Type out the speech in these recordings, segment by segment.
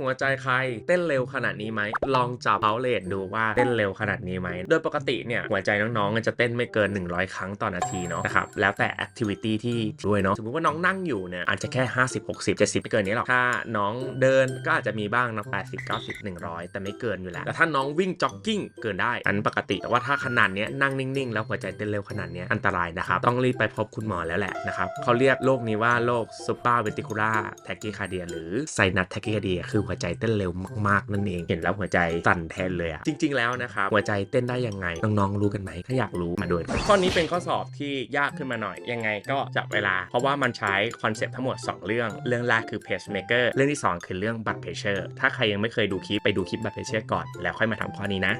หัวใจใครเต้นเร็วขนาดนี้ไหม ลองจับเ u าเลทดูว่าเต้นเร็วขนาดนี้ไหม โดยปกติเนี่ยหัวใจน้องๆมันจะเต้นไม่เกิน 100 ครั้งต่อนาทีเนาะนะครับ แล้วแต่แอคทิวิตี้ที่ด้วยเนาะ สมมติว่าน้องนั่งอยู่เนี่ยอาจจะแค่ 50 60 70 ไม่เกินนี้หรอก ถ้าน้องเดินก็อาจจะมีบ้างเนาะ80 90 100 แต่ไม่เกินอยู่แล้ว แต่ถ้าน้องวิ่งจ็อกกิ้งเกินได้ อันปกติ แต่ว่าถ้าขนาดเนี้ยนั่งนิ่งๆ แล้วหัวใจเต้นเร็วขนาดเนี้ยอันตรายนะครับ ต้องรีบไปพบคุณหมอแล้วแหละนะครับเขาเรียกโรคนี้ว่าโรคซูเปอร์เวนติคูล่าแท c กิคาเดียหรือไซนัสแท c กิคาเดียคือหัวใจเต้นเร็วมากๆนั่นเองเห็นแล้วหัวใจสั่นแทนเลยอะจริง ๆแล้วนะครับหัวใจเต้นได้ยังไงน้องๆรู้กันไหมถ้าอยากรู้มาดูกันข้อนี้เป็นข้อสอบที่ยากขึ้นมาหน่อยยังไงก็จับเวลา เพราะว่ามันใช้คอนเซปต์ทั้งหมด 2 เรื่อง เรื่องแรกคือ pacemaker เรื่องที่ 2 คือเรื่อง blood pressure ถ้าใครยังไม่เคยดูคลิปไปดูคลิป blood pressure ก่อน แล้วค่อยมาทำข้อนี้นะ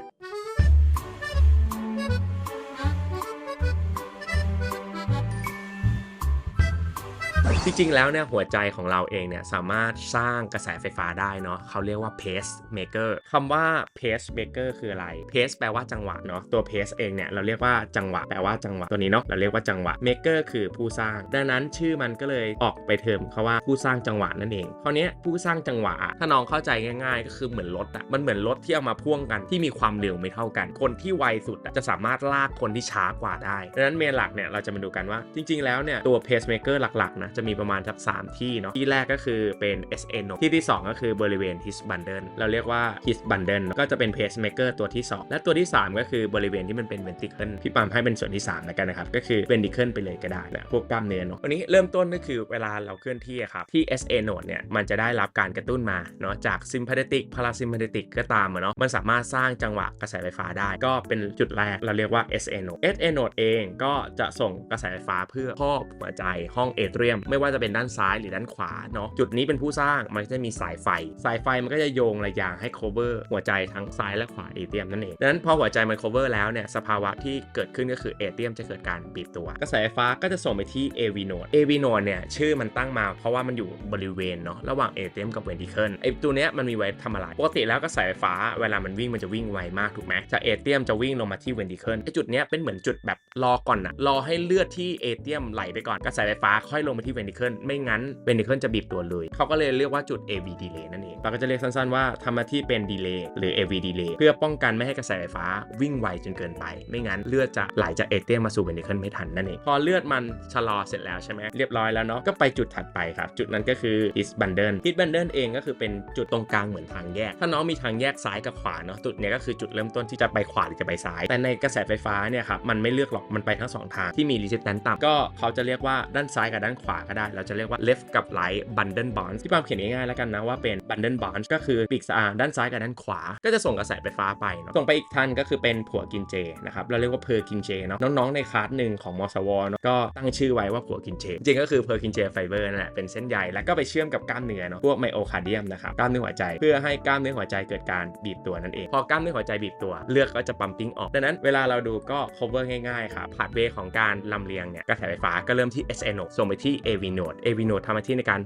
จริงๆ แล้วเนี่ยหัวใจของเราเองเนี่ยสามารถสร้างกระแสไฟฟ้าได้เนาะเขาเรียกว่า pacemaker คำว่า pacemaker คืออะไร pace แปลว่าจังหวะเนาะตัว pace เองเนี่ยเราเรียกว่าจังหวะแปลว่าจังหวะตัวนี้เนาะเราเรียกว่าจังหวะ maker คือผู้สร้าง ดังนั้นชื่อมันก็เลยออกไปเทอมเขาว่าผู้สร้างจังหวะนั่นเองคราวนี้ผู้สร้างจังหวะถ้าน้องเข้าใจง่าย ๆ ก็คือเหมือนรถอะมันเหมือนรถที่เอามาพ่วงกันที่มีความเร็วไม่เท่ากัน คนที่ไวสุดจะสามารถลากคนที่ช้ากว่าได้ดังนั้นเมนหลักเนี่ยเราจะมาดูกันว่าจริง ๆ แล้วเนี่ยตัว pacemaker หลักๆนะจะมีีประมาณสักสามที่เนาะที่แรกก็คือเป็น SA node ที่ที่ 2 ก็คือบริเวณ his bundle เราเรียกว่า his bundle ก็จะเป็น pacemaker ตัวที่ 2 และตัวที่ 3 ก็คือบริเวณที่มันเป็น ventricle พี่ปามให้เป็นส่วนที่3แล้วกันนะครับ ก็คือ ventricle ไปเลยก็ได้นะพวกกล้ามเนื้อเนาะวันนี้เริ่มต้นก็คือเวลาเราเคลื่อนที่ครับที่ SA node เนี่ยมันจะได้รับการกระตุ้นมาเนาะจาก sympathetic parasympathetic ก็ตามอะเนาะมันสามารถสร้างจังหวะกระแสไฟฟ้าได้ ก็เป็นจุดแรกเราเรียกว่า SA node SA node เองก็จะส่งกระแสไฟฟ้าเพื่อครอบหัวใจห้องเอเทรียมไม่ว่าจะเป็นด้านซ้ายหรือด้านขวาเนาะจุดนี้เป็นผู้สร้างมันจะมีสายไฟ สายไฟมันก็จะโยงระยางให้ cover หัวใจทั้งซ้ายและขวาเอเทียมนั่นเองดังนั้นพอหัวใจมัน cover แล้วเนี่ยสภาวะที่เกิดขึ้นก็คือเอเทียมจะเกิดการบีบตัว กระแสไฟฟ้าก็จะส่งไปที่ AV node AV node เนี่ยชื่อมันตั้งมา เพราะว่ามันอยู่บริเวณเนาะระหว่างเอเทียมกับเวนทิเคิลไอตัวเนี้ยมันมีไว้ทำอะไรปกติแล้วกระแสไฟฟ้าเวลามันวิ่งมันจะวิ่งไวมากถูกไหมจากเอเทียมจะวิ่งลงมาที่เวนทิเคิลไอจุดเนี้ยเป็นเหมือนจุดแบบรอก่อนอะรอให้เลือดที่เอเทียมไหลไปก่อนกระแสไฟฟ้าค่อยลงไปที่เวนทิเคิลไม่งั้นเวนทิเคิลจะบีบตัวเลย เขาก็เลยเรียกว่าจุด AV delay นั่นเองเราก็จะเรียกสั้นๆว่าทำหน้าที่เป็น delay หรือ AV delay เพื่อป้องกันไม่ให้กระแสไฟฟ้าวิ่งไวจนเกินไป ไม่งั้นเลือดจะไหลจากเอเทียมมาสู่เวนทิเคิลไม่ทันนั่นเอง พอเลือดมันชะลอเสร็จแล้วใช่ไหมเรียบร้อยแล้วเนาะก็ไปจุดถัดไปครับ จุดนั้นก็คือ his bundle his bundle เองก็คือเป็นจุดตรงกลางเหมือนทางแยก ถ้าน้องมีทางแยกซ้ายกับขวาเนาะจุดเนี้ยก็คือจุดเริ่มต้นที่จะไปขวาหรือจะไปซ้าย แต่ในกระแสไฟฟ้าเนี่ยครับมันไม่เลือกหรอกมันไปทั้งสองทางที่มี resistance ต่ำก็เขาจะเรียกว่าด้านซ้ายกับด้านขวาก็ได้ เราจะเรียกว่า left กับ right bundle bonds ที่ปามเขียนง่ายๆแล้วกันนะว่าเป็น bundle bonds ก็คือปีกสะอาด้านซ้ายกับด้านขวา ก็จะส่งกระแสไฟฟ้าไปเนาะส่งไปอีกท่านก็คือเป็นผัวกินเจนะครับเราเรียกว่าเพอร์กินเจเนาะน้องๆในคลาสหนึ่งของมสวเนาะก็ตั้งชื่อไว้ว่าผัวกินเจจริงๆก็คือเพอร์กินเจไฟเบอร์นั่นแหละเป็นเส้นใยแล้วก็ไปเชื่อมกับกล้ามเนื้อเนาะพวกไมโอคาร์เดียมนะครับกล้ามเนื้อหัวใจเพื่อให้กล้ามเนื้อหัวใจเกิดการบีบตัวนั่นเองพอกล้ามเนื้อหัวใจบีบตัวเลือดก็จะปั๊มปิ้งออกดังนั้นเวลาเราดูก็ cover ง่ายๆครับผ่านเวของการลำเลียงเนี่ยกระแสไฟฟ้าก็เริ่มที่ SNO ส่งไปที่ AV node AV n o d ทำหน้าที่ในการ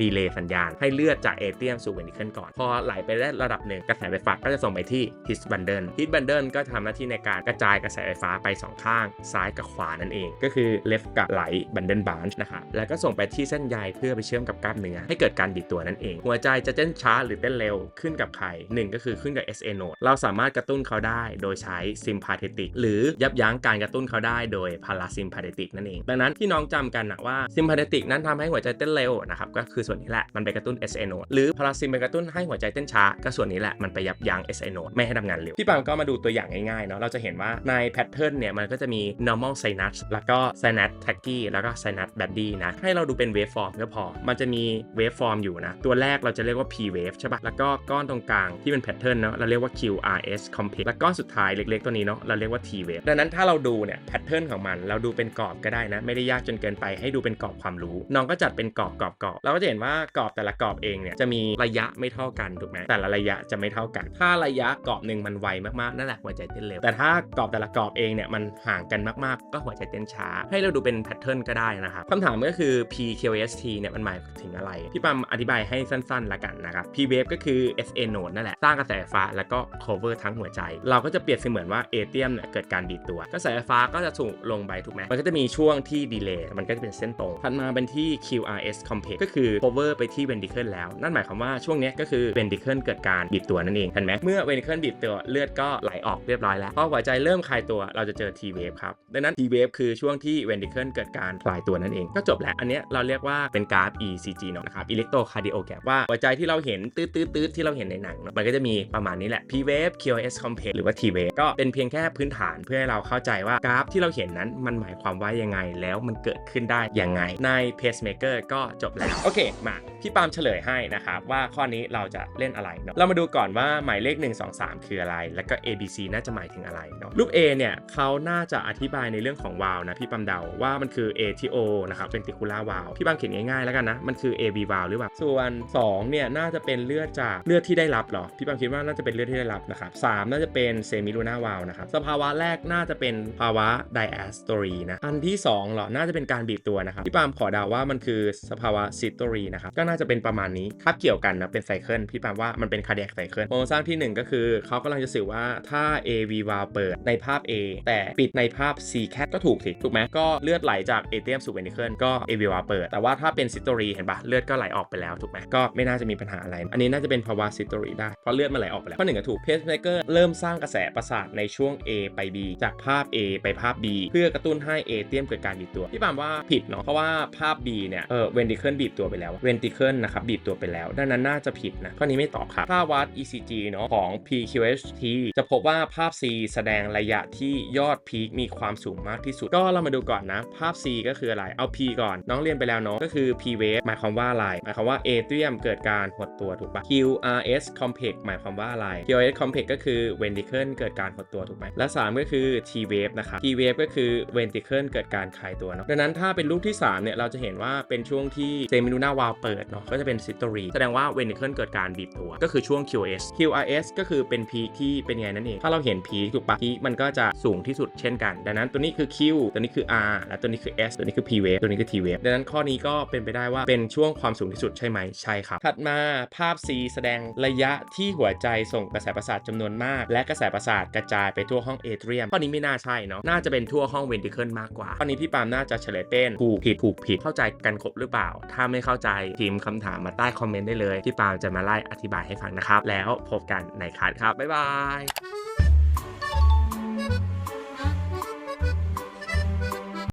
ดีเลย์สัญญาณ ให้เลือดจากเอเทียมสู่เวนิเคิลก่อน พอไหลไปได้ระดับหนึ่งกระแสไฟฟ้าก็จะส่งไปที่ his bundle his bundle ก็ทำหน้าที่ในการกระจายกระแสไฟฟ้าไปสองข้าง ซ้ายกับขวานั่นเอง ก็คือ left กับ right bundle branch นะครับแล้วก็ส่งไปที่เส้นใยเพื่อไปเชื่อมกับกล้ามเนื้อให้เกิดการบีบตัวนั่นเอง หัวใจจะเต้นช้าหรือเต้นเร็วขึ้นกับใครหนึ่งก็คือขึ้นกับ SA node เราสามารถกระตุ้นเขาได้โดยใช้ sympathetic หรือยับยั้งการกระตุ้นเขาได้โดย parasympathetic นั่นเอง ดังนั้นที่น้องจำกันนะว่า sympathetic นั้นทำให้หัวใจเต้นเร็วนะครับก็คือส่วนนี้แหละมันไปกระตุ้น SNO หรือ parasym ไปกระตุ้นให้หัวใจเต้นช้าก็ส่วนนี้แหละมันไปยับยั้ง SNO ไม่ให้ทำงานเร็วพี่ปามก็มาดูตัวอย่างง่ายๆเนาะเราจะเห็นว่าในแพทเทิร์นเนี่ยมันก็จะมี normal sinus แล้วก็ sinus tachy แล้วก็ sinus bady นะให้เราดูเป็น waveform ก็พอ มันจะมี waveform อยู่นะตัวแรกเราจะเรียกว่า p wave ใช่ปะแล้วก็ก้อนตรงกลางที่เป็นแพทเทิร์นเนาะเราเรียกว่า QRS complex แล้วก้อนสุดท้ายเล็กๆ ตัวนี้เนาะเราเรียกว่า T wave ดังนั้นถ้าเราดูเนี่ยแพทเทิร์นของมัน เราดูเป็นกรอบก็ได้นะไม่ได้ยากจนเกินไปให้ดูเป็นกรอบความรูน้องก็จัดเป็นกรอบกรอบกรอบเราก็จะเห็นว่ากรอบแต่ละกรอบเองเนี่ยจะมีระยะไม่เท่ากันถูกไหมแต่ละระยะจะไม่เท่ากัน ถ้าระยะกรอบหนึ่งมันไวมากๆนั่นแหละหัวใจเต้นเร็ว แต่ถ้ากรอบแต่ละกรอบเองเนี่ยมันห่างกันมากๆ ก็หัวใจเต้นช้า ให้เราดูเป็นแพทเทิร์นก็ได้นะครับคำถามก็คือ PQST เนี่ยมันหมายถึงอะไร พี่ปั๊มอธิบายให้สั้นๆละกันนะครับ P wave ก็คือ SA node นั่นแหละสร้างกระแสไฟฟ้าแล้วก็ cover ทั้งหัวใจ เราก็จะเปรียบเสมือนว่าเอเทียมเนี่ยเกิดการบีบตัว กระแสไฟฟ้าก็จะสูงลงไปถูกไหมมันก็จะมีช่วงที่ดีเลย์มันก็จะเป็นเส้นตรงถัดมามาเป็นที่ QRS complex ก็คือ cover ไปที่ ventricle แล้ว นั่นหมายความว่าช่วงนี้ก็คือ ventricle เกิดการบีบตัวนั่นเองเห็นไหมเมื่อ ventricle บีบตัวเลือดก็ไหลออกเรียบร้อยแล้วพอหัวใจเริ่มคลายตัวเราจะเจอ T wave ครับดังนั้น T wave คือช่วงที่ ventricle เกิดการคลายตัวนั่นเอง ก็จบแล้วอันนี้เราเรียกว่าเป็นกราฟ ECG เนอะนะครับ electrocardiogram ว่าหัวใจที่เราเห็นตืดตืดตืดที่เราเห็นในหนังเนอะมันก็จะมีประมาณนี้แหละ P wave QRS complex หรือว่า T wave ก็เป็นเพียงแค่พื้นฐานเพื่อให้เราเข้าใจว่ากราฟที่เราเห็นนั้นมันหมายความว่ายังไงแล้วมันเกิดขึ้นได้ยังไงใน pacemaker ก็จบแล้ว โอเค มา พี่ปามเฉลยให้นะครับ ว่าข้อนี้เราจะเล่นอะไรเนาะเรามาดูก่อนว่าหมายเลข 1 2 3 คืออะไร แล้วก็ A B C น่าจะหมายถึงอะไรเนาะรูป A เนี่ยเขาน่าจะอธิบายในเรื่องของวาล์วนะพี่ปามเดาว่ามันคือ A ที่ O นะครับเป็นติคูล่าวาล์วพี่ปามเขียนง่ายๆแล้วกันนะ มันคือ A B วาล์วหรือเปล่าส่วน 2 เนี่ยน่าจะเป็นเลือดจากเลือดที่ได้รับเหรอพี่ปามคิดว่าน่าจะเป็นเลือดที่ได้รับนะครับสามน่าจะเป็นเซมิลูนาวาล์วนะครับสภาวะแรกน่าจะเป็นภาวะไดแอสโตรีนะอันที่สองเหรอน่าจะเป็นการบีบตัวนะครับพี่ปามขอเดาว่ามันคือสภาวะซิตโตรีนะครับก็น่าจะเป็นประมาณนี้คาบเกี่ยวกันนะเป็นไซเคิลพี่ปามว่ามันเป็นคาเดียกไซเคิลโครงสร้างทีหนึ่1 ก็คือเขากำลังจะสื่อว่าถ้า AV valve เปิดในภาพ A แต่ปิดในภาพ C cat ก็ถูกสิถูกไหมก็เลือดไหลจากเอเทียมสู่เวนิเคิลก็ AV valve เปิด แต่ว่าถ้าเป็นซิตโตรีเห็นปะเลือดก็ไหลออกไปแล้วถูกไหมก็ไม่น่าจะมีปัญหาอะไร อันนี้น่าจะเป็นภาวะซิตโตรีได้เพราะเลือดมันไหลออกไปแล้วข้อหนึ่งก็ถูกเพสเมเกอร์เริ่มสร้างกระแสประสาทในช่วง A ไป B จากภาพ A ไปภาพ B เพื่อกระตุ้นให้เอเทียมเกิดการบีตัวพี่ปามว่าผิดเนาะเพราะว่าภาพ B เนี่ยเออเวนติเคิลบีบตัวไปแล้วเวนติเคิลนะครับบีบตัวไปแล้วดังนั้นน่าจะผิดนะข้อนี้ไม่ตอบครับถ้าวัด ECG เนาะของ PQHT จะพบว่าภาพ C แสดงระยะที่ยอดพีคมีความสูงมากที่สุด ก็เรามาดูก่อนนะ ภาพ C ก็คืออะไรเอา P ก่อนน้องเรียนไปแล้วเนาะก็คือ P wave หมายความว่าอะไรหมายความว่าเอเทียมเกิดการหดตัวถูกปะ QRS complex หมายความว่าอะไร QRS complex ก็คือ ventricle เกิดการหดตัวถูกไหมและ 3 ก็คือ T wave นะครับ T wave ก็คือ ventricle เกิดการคลายตัวเนาะดังนั้นถ้าเป็นรูปที่3เนี่ยเราราจะเห็นว่าเป็นช่วงที่เซมิลูนาวาเปิดเนาะก็จะเป็นซิตโตรีแสดงว่า ventricle เกิดการบีบตัว ก็คือช่วง QRS QRS ก็คือเป็นพีคที่เป็นไงนั่นเอง ถ้าเราเห็นพีคถูกปะพีคมันก็จะสูงที่สุดเช่นกัน ดังนั้นตัวนี้คือ Q ตัวนี้คือ R และตัวนี้คือ S ตัวนี้คือ P wave ตัวนี้คือ T wave ดังนั้นข้อนี้ก็เป็นไปได้ว่าเป็นช่วงความสูงที่สุดใช่ไหมใช่ครับถัดมาภาพ C แสดงระยะที่หัวใจส่งกระแสประสาทจำนวนมาก และกระแสประสาทกระจายไปทั่วห้องเอเทรียมข้อนี้ไม่น่าใช่เนาะน่าจะเป็นทั่วห้องเวนติเคิลมากกว่าข้อนี้พี่ปามน่าจะเฉลยเป็นถูกผิดถูกผิดเข้าใจกันครบหรือเปล่า ถ้าไม่เข้าใจพิมพ์คำถามมาใต้คอมเมนต์ได้เลย ที่ปาล์มจะมาไล่อธิบายให้ฟังนะครับ แล้วพบกันในคลาสครับ บ๊ายบาย